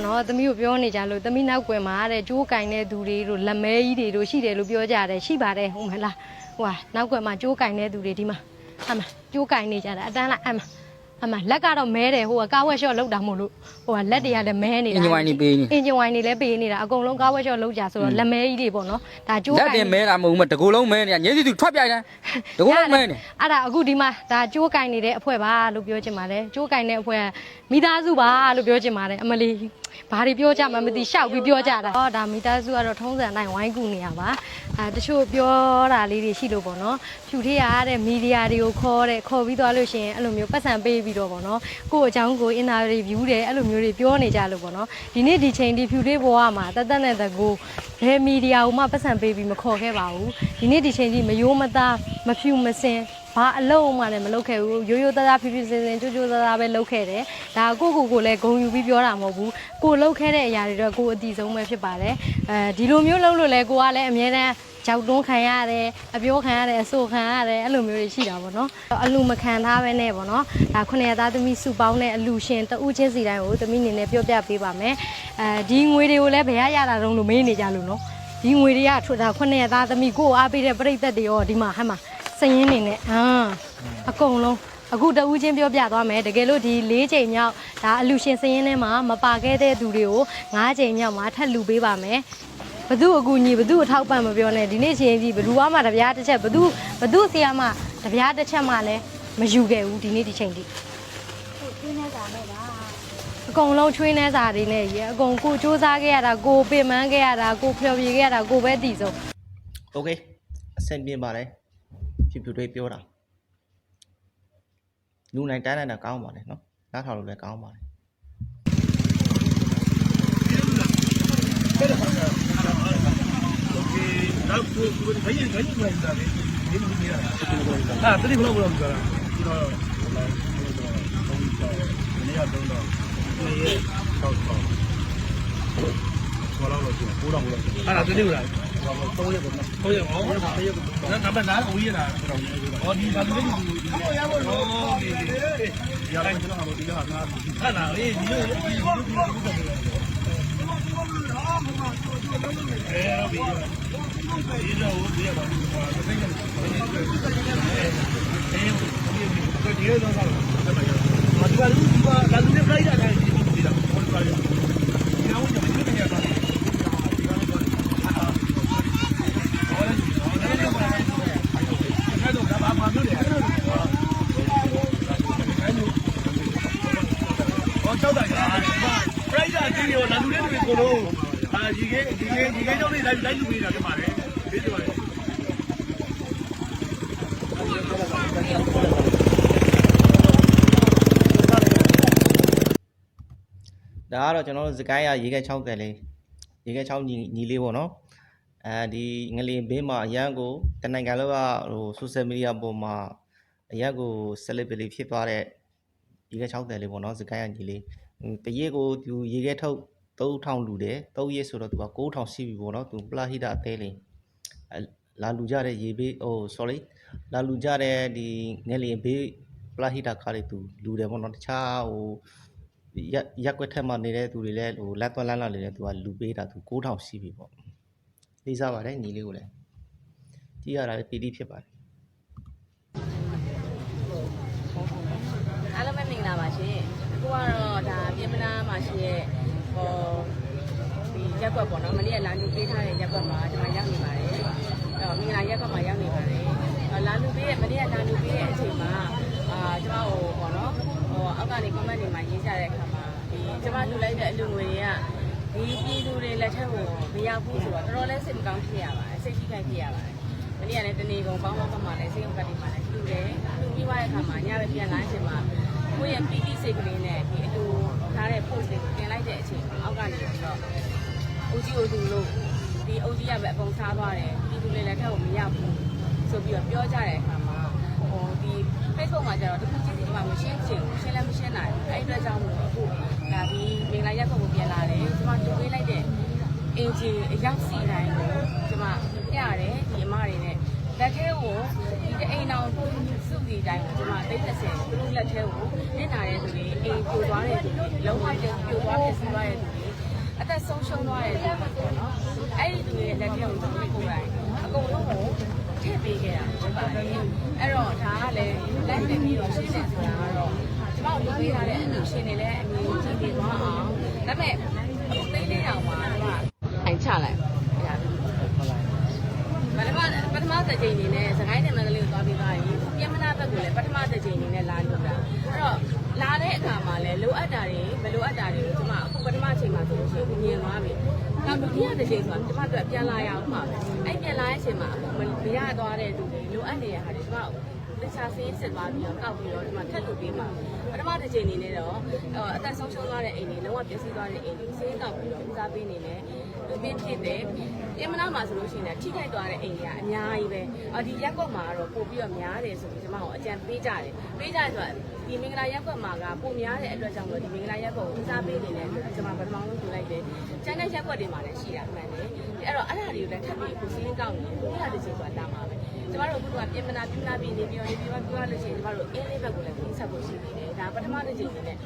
ပေါ့နော်သမီးကိုပြောနေကြလို့သမီးနောက်ကွယ်မှာတဲ့ကြိုးကင်တဲ့သူတွေတို့လက်မဲကြီးတွေတို့ရှိတယ်လို့ပြောကြတယ်ရှိပါတယ်ဟုတ်မလားဟိုဟာနောက်ကွယ်မှာကြိုးကင်တဲ့သူတွေဒီမှာအမကြိုးကင်နေကြတာအတန်းလိုက်အမအမလက်ကတော့မဲတယ်ဟိုကကားဝက်ရှော့လောက်တာမို့လို့ဟိုကလက်တွေကလည်းမဲနေတာအင်ဂျင်ဝိုင်းနေပေးနေအင်ဂျင်ဝိုင်းနေလည်းပေးနေတာအကုန်လုံးကားဝက်ရှော့လောက်ကြဆိုတော့လက်မဲကြီးတွေပေါ့နော်ဒါကြိုးလက်ကင်တင်မဲတာမဟုတ်ဘူးမတကူလုံးမဲနေညစီသူထွက်ပြိုင်တယ်တကူလုံးမဲနေအဲ့ဒါအခုဒီမှာဒါကြိုးကင်နေတဲ့အဖွဲပါလို့ပြောချင်ပါတယ်ကြိုးကင်တဲ့အဖွဲကမိသားစုပါလို့ပြောချင်ပါတယ်အမလီ ဘာတွေပြောကြမှမသိရှောက်ပြီးပြောကြတာဟောဒါမိသားစုကတော့ထုံးစံအတိုင်းဝိုင်းကူနေရပါအဲတချို့ပြောတာလေးတွေရှိလို့ပေါ့နော်ဖြူထေးရတဲ့မီဒီယာတွေကိုခေါ်တဲ့ခေါ်ပြီးသွားလို့ရှိရင်အဲ့လိုမျိုးပတ်စံပေးပြီးတော့ပေါ့နော်ကိုယ့်အကြောင်းကိုအင်တာရီဗျူးတယ်အဲ့လိုမျိုးတွေပြောနေကြလို့ပေါ့နော်ဒီနေ့ဒီချိန်ဒီဖြူထေးဘဝမှာတသက်နဲ့တကူဘယ်မီဒီယာကိုမှပတ်စံပေးပြီးမခေါ်ခဲ့ပါဘူးဒီနေ့ဒီချိန်ကြီးမယိုးမသားမဖြူမစင် ဘာအလုံးမှလည်းမလုပ်ခဲ့ဘူးရိုးရိုးသားသားဖြူဖြူစင်စင်ကြိုးကြိုးသားသားပဲလုပ်ခဲ့တယ်ဒါကိုကိုကိုလည်းဂုံယူပြီးပြောတာမဟုတ်ဘူးကိုလုပ်ခဲ့တဲ့အရာတွေတော့ကိုအတီဆုံးပဲဖြစ်ပါတယ်အဲဒီလိုမျိုးလုပ်လို့လဲကိုကလည်းအများတန်းကြောက်တွန်းခံရတယ်အပြောခံရတယ်အဆိုခံရတယ်အဲ့လိုမျိုးတွေရှိတာပေါ့နော်အလူမခံထားပဲနဲ့ပေါ့နော်ဒါခုနှစ်သားသမီးစုပေါင်းတဲ့အလူရှင်တဦးချင်းစီတိုင်းကိုသမီးအနေနဲ့ပြောပြပေးပါမယ်အဲဒီငွေတွေကိုလည်းဘယ်ရရတာတုံးလို့မေးနေကြလို့နော်ဒီငွေတွေကထွတ်တာခုနှစ်သားသမီးကိုအားပေးတဲ့ပြိသက်တွေရောဒီမှာဟမ်းမှာ စရင်နေနဲ့အာအကုန်လုံးအခုတဦးချင်းပြောပြသွားမယ်တကယ်လို့ဒီ၄ချိန်မြောက်ဒါအလူရှင်စရင်ထဲမှာမပါခဲ့တဲ့သူတွေကို၅ချိန်မြောက်မှာထပ်လူပေးပါမယ်ဘသူအကူညီဘသူအထောက်ပံ့မပြောနဲ့ဒီနေ့ချိန်ကြီးဘသူမှတပြားတစ်ချက်ဘသူဘသူဆရာမတပြားတစ်ချက်မှလည်းမယူခဲ့ဘူးဒီနေ့ဒီချိန်ကြီးအကုန်လုံးချွေးနှဲစာတွေနဲ့ရေအကုန်ကိုစူးစမ်းခဲ့ရတာကိုပင်ပန်းခဲ့ရတာကိုဖျော်ဖြေခဲ့ရတာကိုပဲတည်ဆုံး โอเคအဆင်ပြေပါတယ် phim chủ đề tiêu đâu lúc này trái này là cao mà này nó đá thầu là cao mà này. Ah, tadi belum belum sekarang. Ini ya, belum belum. Ini ya, tahu tahu. က်ကိုဘယ်ဘယ်ဘယ်ဘယ်လာလဲဒီလိုမျိုးအာတတိဘလို့ဘလို့ဆိုတာဒီတော့လာတော့တော့နေရတော့တော့နေရတော့တော့ဘောလောက်လို့ပြောတော့ဘောအဲ့ဒါတတိကလားသုံးရက်ပေါ့သုံးရက်အောင်သုံးရက်ပေါ့နံပါတ်9အဝေးရတာဟောဒီဘာလို့လဲဒီရပါတော့ရလိုက်ကျွန်တော်တို့ဒီကဟာဟာလာအေးဒီလိုဒီလိုဒီလိုအဲဘီဒီတော့ဒီတော့ဒီတော့ဒီတော့ဒီတော့တော့မတူဘူးဒီကလာလူတွေဖိုက်တာလည်းဒီလိုဒီတော့ဘောပါရဒီအောင်ကျွန်တော်ဒီကတော့အဲ့တော့ဒါဘာမှမလုပ်ရဘူးဟောကြောက်တာကြာပရိုက်တာဒီရော လာလူတွေတွေကိုတော့အာဒီကေဒီကေဒီကေကြောင့်လေးလိုက်လိုက်လူနေတာတမှားတယ်ဒီလိုပါဒါကတော့ကျွန်တော်တို့စကိုင်းရရေခဲ60လေးရေခဲ6ညီညီလေးပေါ့နော်အဲဒီငလင်ဘေးမှာအရန်ကိုတနိုင်ငံလုံးကဟို social media ပေါ်မှာအရန်ကို celebrity ဖြစ်သွားတဲ့ရေခဲ60လေးပေါ့နော်စကိုင်းရညီလေးတရေကိုသူရေခဲထုတ် 3000လူတယ်3ရက်ဆိုတော့သူက9000ရှိပြီပေါ့နော်သူပလာဟိတအသေးလေးလာလူကြတဲ့ရေဘေးဟို sorry လာလူကြတဲ့ဒီငလင်ဘေးပလာဟိတကားလေးသူလူတယ်ပေါ့နော်တခြားဟိုရက်ရက်ကွက်ထက်မှနေတဲ့သူတွေလည်းဟိုလက်သွက်လန်းလာနေတဲ့သူကလူပေးတာသူ9000ရှိပြီပေါ့လေးစားပါတယ်ညီလေးကိုလည်းကြည့်ရတာလည်းပီတိဖြစ်ပါတယ်အားလုံးပဲမင်္ဂလာပါရှင်အခုကတော့ဒါပြင်မနာမှာရှိရဲ့ ဟောဒီရက်ကွက်ပေါ့နော်မနေ့ကလာလူပေးထားတဲ့ရက်ကွက်မှာကျွန်မရောက်နေပါတယ်အဲ့တော့မင်္ဂလာရက်ကွက်မှာရောက်နေပါတယ်အဲ့လာလူပေးရဲ့မနေ့ကလာလူပေးရဲ့အချိန်မှာအာကျွန်မဟိုပေါ့နော်ဟိုအောက်ကနေ comment တွေမှာရေးကြတဲ့အခါမှာဒီကျွန်မလူလိုက်တဲ့အလူငွေတွေကဒီပြည်သူတွေလက်ထက်ကိုမရောက်ဘူးဆိုတော့တော်တော်လေးစိတ်မကောင်းဖြစ်ရပါတယ်စိတ်ထိခိုက်ဖြစ်ရပါတယ်မနေ့ကလည်းတနေကုန်ပေါင်းပေါင်းမှလည်းစိတ်ုံကတိမှလည်းလူတယ်လူပြီးသွားတဲ့အခါမှာညပဲပြန်လာချိန်မှာ ကိုယ့်ရဲ့ပီတိစိတ်ကလေးနဲ့ဒီအတူထားတဲ့ post တွေကိုတင်လိုက်တဲ့အချိန်မှာအောက်ကနေပြီးတော့အိုကြီးအိုသူလို့ဒီအိုကြီးကပဲအပုံစားသွားတယ်ပြည်သူတွေလည်းထက်ကိုမရဘူးဆိုပြီးတော့ပြောကြတဲ့အခါမှာဟိုဒီ Facebook မှာကျတော့တခုချင်းစီကမရှင်းချင်ဘူးရှင်းလည်းမရှင်းနိုင်ဘူးအဲ့ဒီအတွက်ကြောင့်မို့အခုဒါဒီမင်္ဂလာရက်ကိုပြန်လာတယ်ကျွန်မတူပေးလိုက်တဲ့အင်ဂျီအရောက်စီတိုင်းကိုကျွန်မပြရတယ်ဒီအမတွေနဲ့လက်ထဲကိုဒီတအိမ်အောင် စုစီတိုင်းကိုကျွန်မသိတဲ့ဆင်သူတို့လက်ထဲကိုနစ်နာတဲ့သူတွေအိမ်ပြိုသွားတဲ့သူတွေလုံးဝပြိုသွားတဲ့စီးသွားတဲ့သူတွေသက်ဆုံးရှုံးသွားတဲ့လူတွေပေါ့နော်အဲ့ဒီလူတွေရဲ့လက်ထဲကိုကျွန်တော်ကိုယ်တိုင်အကုန်လုံးကိုထည့်ပေးခဲ့တာဖြစ်ပါတယ်အဲ့တော့ဒါကလည်းလိုက်နေပြီးတော့ရှင်းတယ်ဆိုတာကတော့ကျွန်တော်လုပ်ပေးထားတဲ့အလူရှင်တွေလည်းအမြင်ကြည့်ပြီးသွားအောင်ဒါပေမဲ့အခုသိလေးတောင်မှာကျွန်မအိုင်ချလိုက်အဲ့ဒါပထ မပထမတစ်ချိန်အနေနဲ့စကိုင်းနယ်မန္တလေးကိုသွားပြီးသွားရင်ပြင်မနာဘက်ကိုလည်းပထမတစ်ချိန်အနေနဲ့လာလို့တာအဲ့တော့လာတဲ့အခါမှာလည်းလိုအပ်တာတွေမလိုအပ်တာတွေကိုကျွန်မအခုပထမချိန်မှာဆိုလို့ရှိရင်မြင်သွားပြီနောက်ဒုတိယတစ်ချိန်ဆိုတာကျွန်မတို့ပြန်လာရအောင်ပါပဲအဲ့ပြန်လာတဲ့အချိန်မှာအခုမရသွားတဲ့လူတွေလိုအပ်နေတဲ့ဟာတွေကျွန်မတခြားစင်းစစ်သွားပြီးတော့ကောက်ပြီးတော့ဒီမှာထပ်လုပ်ပေးမှာပထမတစ်ချိန်အနေနဲ့တော့အသက်ဆုံးရှုံးသွားတဲ့အိမ်တွေလုံးဝပျက်စီးသွားတဲ့အိမ်တွေစင်းကောက်ပြီးတော့ဦးစားပေးနေတယ် လူပြင်းဖြစ်တယ်အင်မနာမှာဆိုလို့ရှိရင်ထိခိုက်သွားတဲ့အိမ်တွေကအများကြီးပဲအော်ဒီရက်ကွက်မှာတော့ပို့ပြီးတော့များတယ်ဆိုပြီးကျွန်မတို့အကြံပေးကြတယ်ပေးကြတယ်ဆိုတာဒီမင်္ဂလာရက်ကွက်မှာကပိုများတဲ့အတွက်ကြောင့်လို့ဒီမင်္ဂလာရက်ကွက်ကိုဦးစားပေးနေတယ်ဆိုပြီးကျွန်မပထမဆုံးပြောလိုက်တယ်ကျန်တဲ့ရက်ကွက်တွေမှာလည်းရှိတာမှန်တယ်အဲ့တော့အဲ့ဒါတွေကိုလည်းထပ်ပြီးအခုစင်းကောက်နေတယ်ဘုရားတစ်ချိန်ဆိုတာတာမှာပဲကျမတို့အခုကပြင်မနာပြင်မနာပြင်နေပြီးတော့နေပြီးတော့ပြောလို့ရှိရင်ကျမတို့အင်းလေးဘက်ကိုလည်းပြင်ဆက်ဖို့ရှိနေတယ်ဒါပထမတစ်ချိန်နဲ့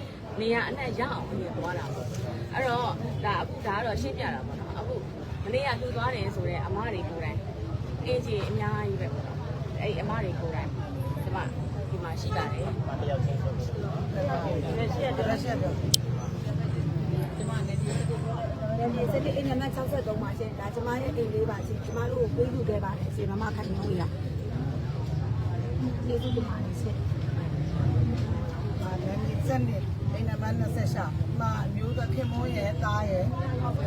နေရအနှံ့ရအောင်ပြင်သွားတာပေါ့အဲ့တော့ဒါအခုဒါကတော့ရှင်းပြတာပေါ့နော်အခု မနေ့ကလှူသွားတယ်ဆိုတော့အမတွေကိုယ်တိုင်အင်းကြီးအများကြီးပဲပေါ့နော်အဲ့အမတွေကိုယ်တိုင်ဒီမှာဒီမှာရှိပါတယ်မတယောက်ချင်းဆိုလို့ရှင်းတယ်ရှင်းတယ်ဒီမှာလည်းဒီကိုပြောဒီစတိအိမ်နံပါတ်63ပါရှင်ဒါကျမရဲ့အိမ်လေးပါရှင်ကျမတို့ကိုပေးယူခဲ့ပါတယ်ရှင်မမခိုင်နှုံးရကျေးဇူးတင်ပါတယ်ရှင်ပါလည်းဒီစနေ အိမ်နံပါတ်28မှာမျိုးသခင်မောရဲ့သားရဲ့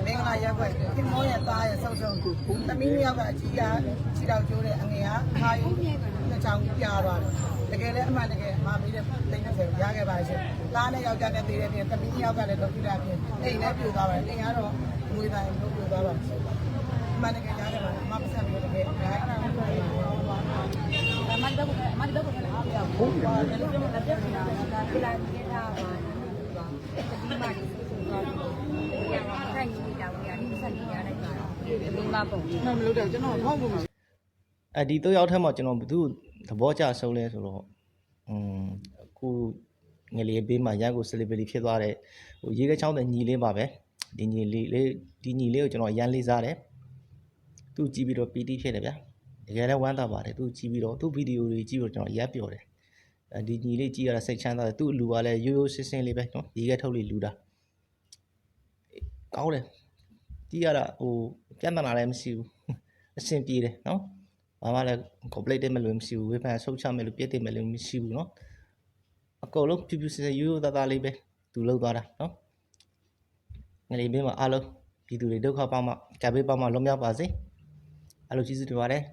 မင်္ဂလာရက်ွက်ခင်မောရဲ့သားရဲ့ဆုပ်ဆုံးသမီးမြောက်ကအကြီးကခြေတော်ကျိုးတဲ့အငယ်ကခါယူနှစ်ချောင်းပြားသွားတယ်တကယ်လည်းအမှန်တကယ်အမမေးတဲ့တိတ်နဲ့ရခဲ့ပါရှင်သားနဲ့ယောက်ျားနဲ့တည်တဲ့ပြင်သမီးမြောက်ကလည်းဒေါက်တာပြင်အိမ်လည်းပြိုသွားပါတယ်အိမ်ကတော့ငွေတိုင်းလို့ပြိုသွားပါရှင်အမှန်တကယ်ရခဲ့ပါတယ်အမပတ်စံပြီးတကယ်ဒါအဲ့ဒါကိုပြောပါအမတ်တော့အမတ်တော့ကလည်းအားရဘူးဘာလဲလို့လည်းပြပြတာဒါပြလိုက်ပြတာပါဒီမှာဒီဆိုတော့ခိုင်ကြီးတောင်ရဒီစက်ကြီးရလိုက်ပါ ဒီမှာပုံမှန်မလို့တဲ့ကျွန်တော်ထောက်ဖို့မှာအဲဒီတော့ရောက်ထက်မှကျွန်တော်ဘသူသဘောကျဆုံးလဲဆိုတော့อืมအခုငယ်လေးဘေးမှာရန်ကို celebrity ဖြစ်သွားတဲ့ဟိုရေခဲချောင်းတဲ့ညီလေးပါပဲဒီညီလေးလေးဒီညီလေးကိုကျွန်တော်ရန်လေးစားတယ်သူကြည့်ပြီးတော့ PT ဖြစ်တယ်ဗျာတကယ်လည်းဝမ်းသာပါတယ်သူကြည့်ပြီးတော့သူ့ဗီဒီယိုတွေကြည့်ပြီးတော့ကျွန်တော်ရက်ပျော်တယ်အဲ ဒီညီလေးကြည့်ရတာစိတ်ချမ်းသာတယ်သူ့လူကလည်းရိုးရိုးစင်းစင်းလေးပဲနော်ရေခဲထုတ်လေးလူတာကောင်းတယ်ကြည့်ရတာဟိုပြဿနာလည်းမရှိဘူးအဆင်ပြေတယ်နော်ဘာမှလည်း complaint တက်မလို့မရှိဘူးဝေဖန်ဆုတ်ချမယ်လို့ပြည့်တယ်မလို့မရှိဘူးနော်အကုန်လုံးဖြူဖြူစင်စင်ရိုးရိုးသားသားလေးပဲသူလှုပ်သွားတာနော်ငလေးမင်းမအားလုံးပြည်သူတွေဒုက္ခပေါင်းမှကြပေးပေါင်းမှလွန်မြောက်ပါစေအားလုံးကျေးဇူးတင်ပါတယ်